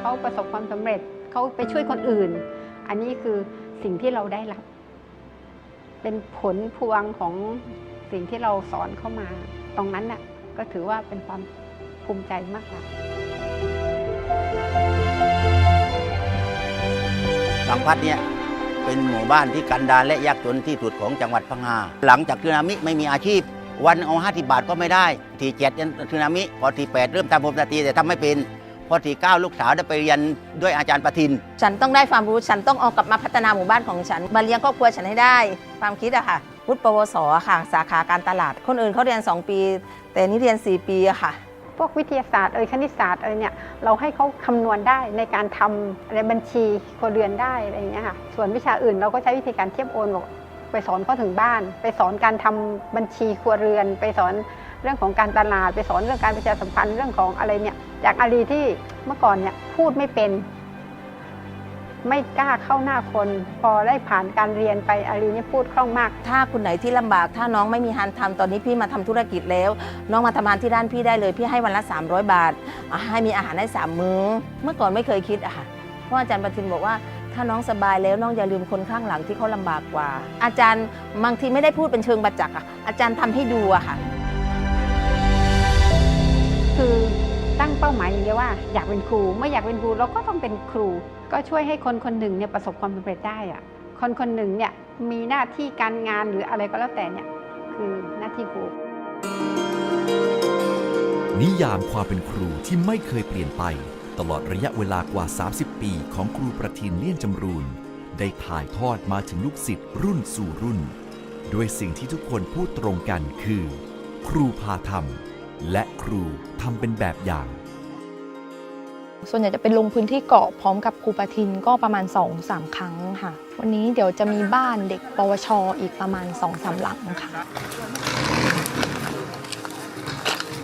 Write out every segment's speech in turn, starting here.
เขาประสบความสำเร็จเขาไปช่วยคนอื่น อันนี้คือสิ่งที่เราได้รับ เป็นผลพวงของสิ่งที่เราสอนเข้ามา ตรงนั้นน่ะก็ถือว่าเป็นความภูมิใจมากกว่าบางพัดเนี่ย เป็นหมู่บ้านที่กันดารและยากจนที่สุดของจังหวัดพังงา หลังจากสึนามิไม่มีอาชีพ วันเอาห้าสิบาทก็ไม่ได้ ทีเจ็ดสึนามิพอทีแปดเริ่มทำผมนาทีแต่ทำไม่เป็น พอทีเก้าลูกสาวได้ไปเรียนด้วยอาจารย์ประทิน ฉันต้องได้ความรู้ฉันต้องเอากลับมาพัฒนาหมู่บ้านของฉันมาเลี้ยงครอบครัวฉันให้ได้ ความคิดอะค่ะวุฒิปวสค่ะสาขาการตลาด คนอื่นเขาเรียน 2 ปี แต่นี่เรียน 4 ปีอะค่ะ พวกวิทยาศาสตร์เอ่ยคณิตศาสตร์เอ่ยเนี่ยเราให้เขาคำนวณได้ในการทำอะไรบัญชีครัวเรือนได้อะไรอย่างเงี้ยค่ะส่วนวิชาอื่นเราก็ใช้วิธีการเทียบโอนบอกไปสอนเขาถึงบ้าน ไปสอนการทำบัญชีครัวเรือน ไปสอนเรื่องของการตลาด ไปสอนเรื่องการประชาสัมพันธ์เรื่องของอะไรเนี่ยจากอารีที่เมื่อก่อนเนี่ยพูดไม่เป็น ไม่กล้าเข้าหน้าคน พอได้ผ่านการเรียนไปอารีนี่พูดคล่องมาก ถ้าคุณไหนที่ลำบาก ถ้าน้องไม่มีงานทำตอนนี้พี่มาทำธุรกิจแล้ว น้องมาทำงานที่ร้านพี่ได้เลย พี่ให้วันละ 300 บาท ให้มีอาหารได้สามมื้อ เมื่อก่อนไม่เคยคิดอะค่ะเพราะอาจารย์ประทินบอกว่าถ้าน้องสบายแล้วน้องอย่าลืมคนข้างหลังที่เขาลำบากกว่า อาจารย์บางทีไม่ได้พูดเป็นเชิงบัจจักอะอาจารย์ทำให้ดูอะค่ะ คือ ตั้งเป้าหมายอย่างเดียวว่าอยากเป็นครูเมื่ออยากเป็นครูเราก็ต้องเป็นครู ก็ช่วยให้คนคนหนึ่งเนี่ยประสบความสำเร็จได้อะคนคนหนึ่งเนี่ยมีหน้าที่การงานหรืออะไรก็แล้วแต่เนี่ยคือหน้าที่ครู นิยามความเป็นครูที่ไม่เคยเปลี่ยนไป ตลอดระยะเวลากว่า 30 ปีของครูประทินเลี่ยนจำรูน ได้ถ่ายทอดมาถึงลูกศิษย์รุ่นสู่รุ่น ด้วยสิ่งที่ทุกคนพูดตรงกันคือ ครูพาทำ และครูทำเป็นแบบอย่าง ส่วนใหญ่จะเป็นลงพื้นที่เกาะพร้อมกับครูปทินก็ประมาณ 2-3 ครั้งค่ะ วันนี้เดี๋ยวจะมีบ้านเด็กปวชอีกประมาณ 2-3 หลังค่ะ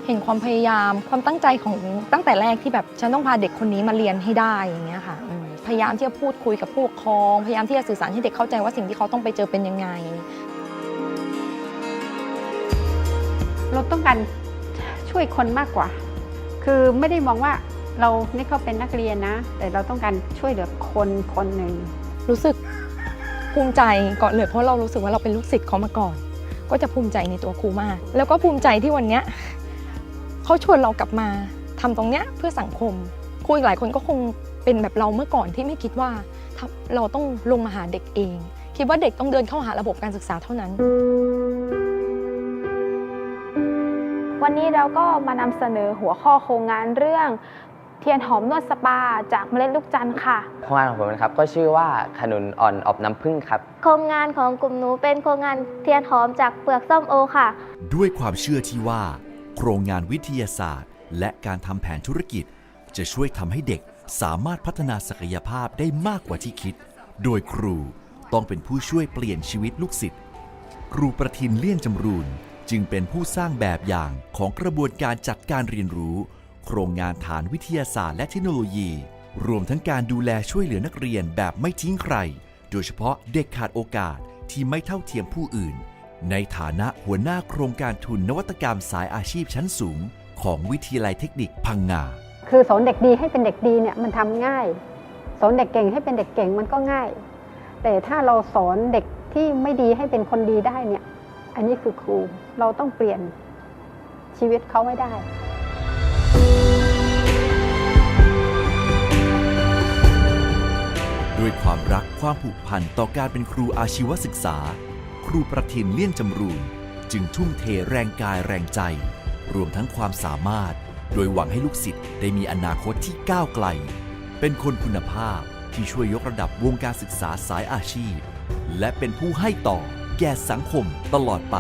เห็นความพยายามความตั้งใจของตั้งแต่แรกที่แบบฉันต้องพาเด็กคนนี้มาเรียนให้ได้อย่างเงี้ยค่ะอืมพยายามที่จะพูดคุยกับผู้ปกครอง พยายามที่จะสื่อสารให้เด็กเข้าใจว่าสิ่งที่เขาต้องไปเจอเป็นยังไง เราต้องการ ช่วยคนมากกว่า คือไม่ได้มองว่าเรานี่เขาเป็นนักเรียนนะ แต่เราต้องการช่วยเหลือคนคนหนึ่งรู้สึกภูมิใจก่อนเลยเพราะเรารู้สึกว่าเราเป็นลูกศิษย์เขามาก่อน ก็จะภูมิใจในตัวครูมาก แล้วก็ภูมิใจที่วันเนี้ยเขาชวนเรากลับมาทำตรงเนี้ยเพื่อสังคมครูอีกหลายคนก็คงเป็นแบบเราเมื่อก่อนที่ไม่คิดว่าถ้าเราต้องลงมาหาเด็กเอง คิดว่าเด็กต้องเดินเข้าหาระบบการศึกษาเท่านั้น วันนี้เราก็มานำเสนอหัวข้อโครงงานเรื่อง เทียนหอมนวดสปาจากเมล็ดลูกจันทร์ค่ะ โครงงานของผมนะครับก็ชื่อว่าขนุนอ่อนอบน้ำผึ้งครับ โครงงานของกลุ่มหนูเป็นโครงงานเทียนหอมจากเปลือกส้มโอค่ะ ด้วยความเชื่อที่ว่า โครงงานวิทยาศาสตร์ และการทำแผนธุรกิจ จะช่วยทำให้เด็กสามารถพัฒนาศักยภาพได้มากกว่าที่คิด โดยครูต้องเป็นผู้ช่วยเปลี่ยนชีวิตลูกศิษย์ ครูประทินเลี่ยนจำรูน จึงเป็นผู้สร้างแบบอย่างของกระบวนการจัดการเรียนรู้ โครงงานฐานวิทยาศาสตร์และเทคโนโลยี รวมทั้งการดูแลช่วยเหลือนักเรียนแบบไม่ทิ้งใคร โดยเฉพาะเด็กขาดโอกาสที่ไม่เท่าเทียมผู้อื่น ในฐานะหัวหน้าโครงการทุนนวัตกรรมสายอาชีพชั้นสูง ของวิทยาลัยเทคนิคพังงา คือสอนเด็กดีให้เป็นเด็กดีเนี่ยมันทำง่าย สอนเด็กเก่งให้เป็นเด็กเก่งมันก็ง่าย แต่ถ้าเราสอนเด็กที่ไม่ดีให้เป็นคนดีได้เนี่ย อันนี้คือครู เราต้องเปลี่ยนชีวิตเขาไม่ได้ด้วยความรักความผูกพันต่อการเป็นครูอาชีวศึกษา ครูประทินเลี่ยนจำรูนจึงทุ่มเทแรงกายแรงใจ รวมทั้งความสามารถ โดยหวังให้ลูกศิษย์ได้มีอนาคตที่ก้าวไกล เป็นคนคุณภาพที่ช่วยยกระดับวงการศึกษาสายอาชีพ และเป็นผู้ให้ต่อแก่สังคมตลอดไป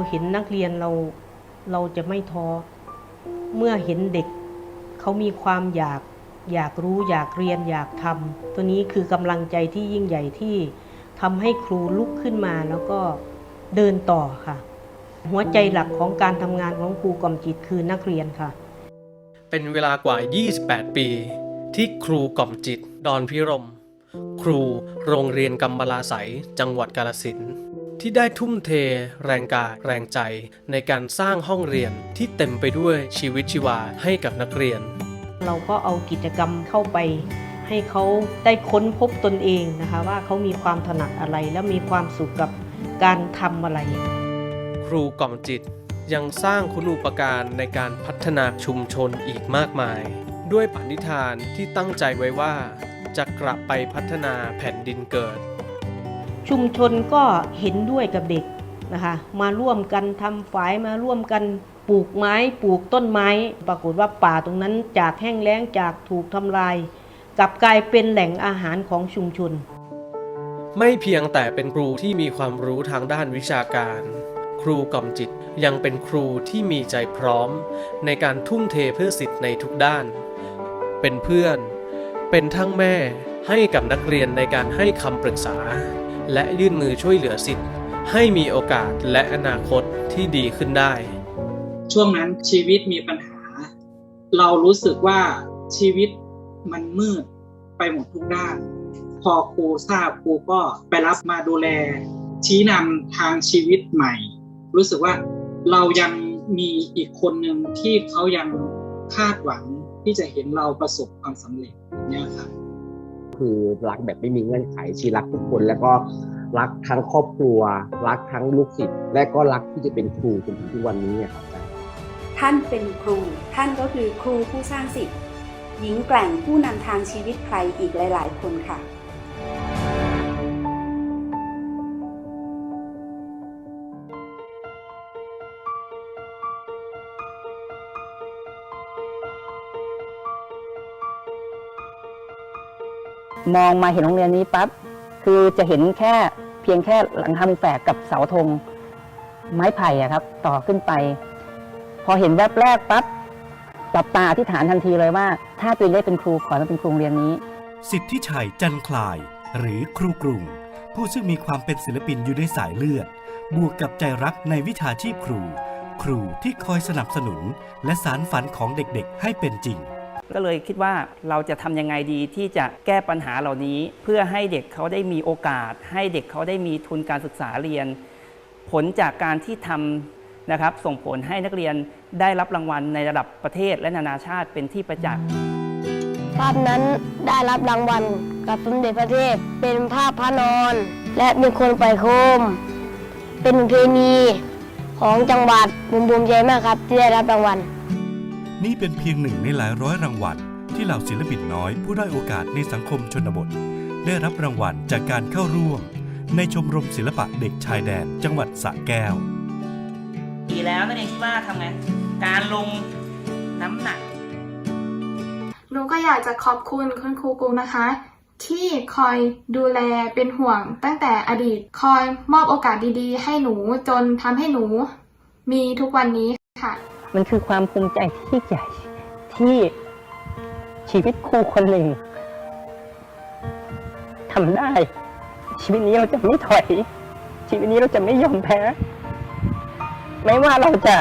เราเห็นนักเรียนเราเราจะไม่ท้อ เมื่อเห็นเด็กเขามีความอยากอยากรู้อยากเรียนอยากทำตัวนี้คือกำลังใจที่ยิ่งใหญ่ที่ทำให้ครูลุกขึ้นมาแล้วก็เดินต่อค่ะ หัวใจหลักของการทำงานของครูกล่อมจิตคือนักเรียนค่ะ เป็นเวลากว่า 28 ปี ที่ครูกล่อมจิต ดอนพิรม ครูโรงเรียนกำมลาไสยจังหวัดกาลสิน ที่ได้ทุ่มเท แรงกายแรงใจ ในการสร้างห้องเรียนที่เต็มไปด้วยชีวิตชีวาให้กับนักเรียน เราก็เอากิจกรรมเข้าไป ให้เขาได้ค้นพบตนเองนะคะ ว่าเขามีความถนัดอะไรและมีความสุขกับการทำอะไร ครูกล่อมจิตยังสร้างคุณูปการในการพัฒนาชุมชนอีกมากมาย ด้วยปณิธานที่ตั้งใจไว้ว่า จะกลับไปพัฒนาแผ่นดินเกิด ชุมชนก็เห็นด้วยกับเด็กนะคะมาร่วมกันทำฝายมาร่วมกันปลูกไม้ปลูกต้นไม้ ปรากฏว่าป่าตรงนั้นจากแห้งแล้งจากถูกทำลายกลับกลายเป็นแหล่งอาหารของชุมชน ไม่เพียงแต่เป็นครูที่มีความรู้ทางด้านวิชาการ ครูกล่อมจิตยังเป็นครูที่มีใจพร้อม ในการทุ่มเทเพื่อสิทธิ์ในทุกด้าน เป็นเพื่อน เป็นทั้งแม่ให้กับนักเรียนในการให้คำปรึกษา และยื่นมือช่วยเหลือสิทธิ์ ให้มีโอกาสและอนาคตที่ดีขึ้นได้ ช่วงนั้นชีวิตมีปัญหา เรารู้สึกว่าชีวิตมันมืดไปหมดทุกด้าน พอครูทราบครูก็ไปรับมาดูแล ชี้นำทางชีวิตใหม่ รู้สึกว่าเรายังมีอีกคนหนึ่งที่เขายังคาดหวังที่จะเห็นเราประสบความสำเร็จเนี่ยครับ คือรักแบบไม่มีเงื่อนไขชีรักทุกคน แล้วก็รักทั้งครอบครัว รักทั้งลูกศิษย์และก็รักที่จะเป็นครูจนถึงทุกวันนี้ครับอาจารย์ท่านเป็นครู ท่านก็คือครูผู้สร้างสิทธิ์หญิงแกร่งผู้นำทางชีวิตใครอีกหลาย ๆ คนค่ะ มองมาเห็นโรงเรียนนี้ปั๊บคือจะเห็นแค่เพียงแค่หลังคามุงแฝกกับเสาธงไม้ไผ่อะครับ ต่อขึ้นไป พอเห็นแวบแรกปั๊บหลับตาอธิษฐานทันทีเลยว่า ถ้าตัวเองได้เป็นครูขอให้เป็นครูโรงเรียนนี้ สิทธิชัยจันคลาย หรือครูกรุง ผู้ซึ่งมีความเป็นศิลปินอยู่ในสายเลือด บวกกับใจรักในวิชาชีพครู ครูที่คอยสนับสนุน และสารฝันของเด็กๆให้เป็นจริง ก็เลยคิดว่าเราจะทำยังไงดีที่จะแก้ปัญหาเหล่านี้ เพื่อให้เด็กเขาได้มีโอกาส ให้เด็กเขาได้มีทุนการศึกษาเรียน ผลจากการที่ทำนะครับส่งผลให้นักเรียนได้รับรางวัลในระดับประเทศและนานาชาติเป็นที่ประจักษ์ภาพนั้นได้รับรางวัลกับสมเด็จพระเทพเป็นภาพพระนอน และมีคนปล่อยโคม เป็นเพณีของจังหวัดบุมบุมใจมากครับที่ได้รับรางวัล นี่เป็นเพียงหนึ่งในหลายร้อยรางวัลที่เหล่าศิลปินน้อยผู้ได้อยโอกาสในสังคมชนบท ได้รับรางวัลจากการเข้าร่วม ในชมรมศิลปะเด็กชายแดนจังหวัดสระแก้ว ดีแล้วนั่นเองที่ว่าทำไง การลงน้ำหนัก หนูก็อยากจะขอบคุณคุณครูกรุงนะคะ ที่คอยดูแลเป็นห่วงตั้งแต่อดีตคอยมอบโอกาสดีๆ ให้หนูจนทำให้หนู มีทุกวันนี้ค่ะ มันคือความภูมิใจที่ใหญ่ที่ชีวิตครูคนหนึ่งทำได้ ชีวิตนี้เราจะไม่ถอย ชีวิตนี้เราจะไม่ยอมแพ้ ไม่ว่าเราจะ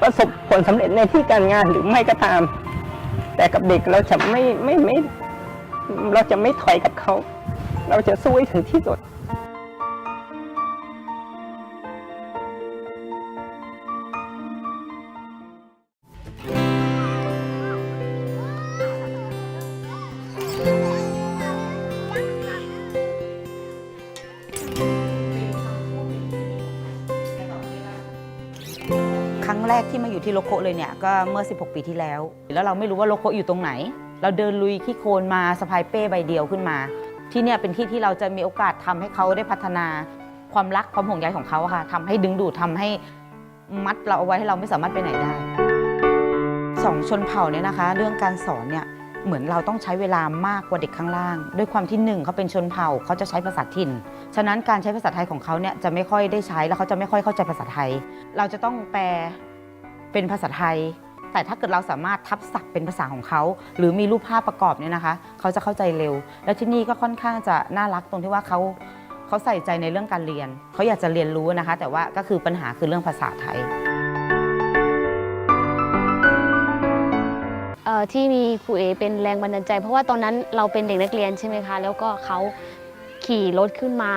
ประสบผลสำเร็จในที่การงานหรือไม่ก็ตาม แต่กับเด็กเราจะไม่ไม่ไม่ เราจะไม่ถอยกับเขา เราจะสู้ให้ถึงที่สุด แรกที่มาอยู่ที่โลโก้เลยเนี่ยก็เมื่อ 16 ปีที่แล้ว แล้วเราไม่รู้ว่าโลโก้อยู่ตรงไหน เราเดินลุยขี้โคลนมาสะพายเป้ใบเดียวขึ้นมา ที่เนี่ยเป็นที่ที่เราจะมีโอกาสทำให้เขาได้พัฒนาความรักความห่วงใยของเขาค่ะทำให้ดึงดูดทำให้มัดเราเอาไว้ให้เราไม่สามารถไปไหนได้สองชนเผ่าเนี่ยนะคะ เรื่องการสอนเนี่ยเหมือนเราต้องใช้เวลามากกว่าเด็กข้างล่าง ด้วยความที่หนึ่งเขาเป็นชนเผ่าเขาจะใช้ภาษาถิ่น ฉะนั้นการใช้ภาษาไทยของเขาเนี่ยจะไม่ค่อยได้ใช้แล้วเขาจะไม่ค่อยเข้าใจภาษาไทย เราจะต้องแปล เป็นภาษาไทย แต่ถ้าเกิดเราสามารถทับศัพท์เป็นภาษาของเขา หรือมีรูปภาพประกอบเนี่ยนะคะ เขาจะเข้าใจเร็ว แล้วที่นี่ก็ค่อนข้างจะน่ารักตรงที่ว่าเขาเขาใส่ใจในเรื่องการเรียน เขาอยากจะเรียนรู้นะคะ แต่ว่าก็คือปัญหาคือเรื่องภาษาไทยเอ่อที่มีครูเอเป็นแรงบันดาลใจ เพราะว่าตอนนั้นเราเป็นเด็กนักเรียนใช่ไหมคะ แล้วก็เขาขี่รถขึ้นมา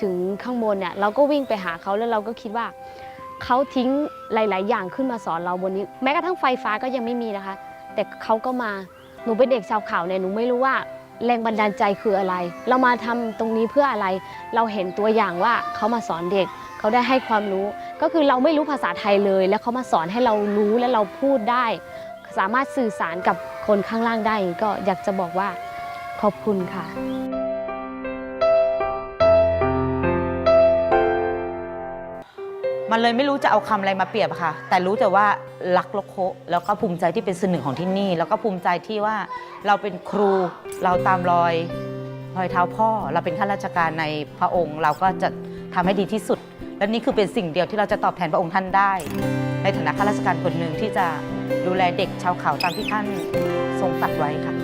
ถึงข้างบนเนี่ยเราก็วิ่งไปหาเขาแล้วเราก็คิดว่า เขาทิ้งหลาย ๆ อย่างขึ้นมาสอนเราบนนี้ แม้กระทั่งไฟฟ้าก็ยังไม่มีนะคะ แต่เขาก็มาหนูเป็นเด็กชาวเขาเนี่ยหนูไม่รู้ว่าแรงบันดาลใจคืออะไร เรามาทำตรงนี้เพื่ออะไร เราเห็นตัวอย่างว่าเขามาสอนเด็ก เขาได้ให้ความรู้ ก็คือเราไม่รู้ภาษาไทยเลย แล้วเขามาสอนให้เรารู้และเราพูดได้ สามารถสื่อสารกับคนข้างล่างได้ก็อยากจะบอกว่าขอบคุณค่ะ มันเลยไม่รู้จะเอาคำอะไรมาเปรียบอะค่ะ แต่รู้แต่ว่ารักโลโคแล้วก็ภูมิใจที่เป็นส่วนหนึ่งของที่นี่ แล้วก็ภูมิใจที่ว่าเราเป็นครูเราตามรอยรอยเท้าพ่อ เราเป็นข้าราชการในพระองค์ เราก็จะทำให้ดีที่สุด และนี่คือเป็นสิ่งเดียวที่เราจะตอบแทนพระองค์ท่านได้ ในฐานะข้าราชการคนหนึ่งที่จะดูแลเด็กชาวเขาตามที่ท่านทรงตรัสไว้ค่ะ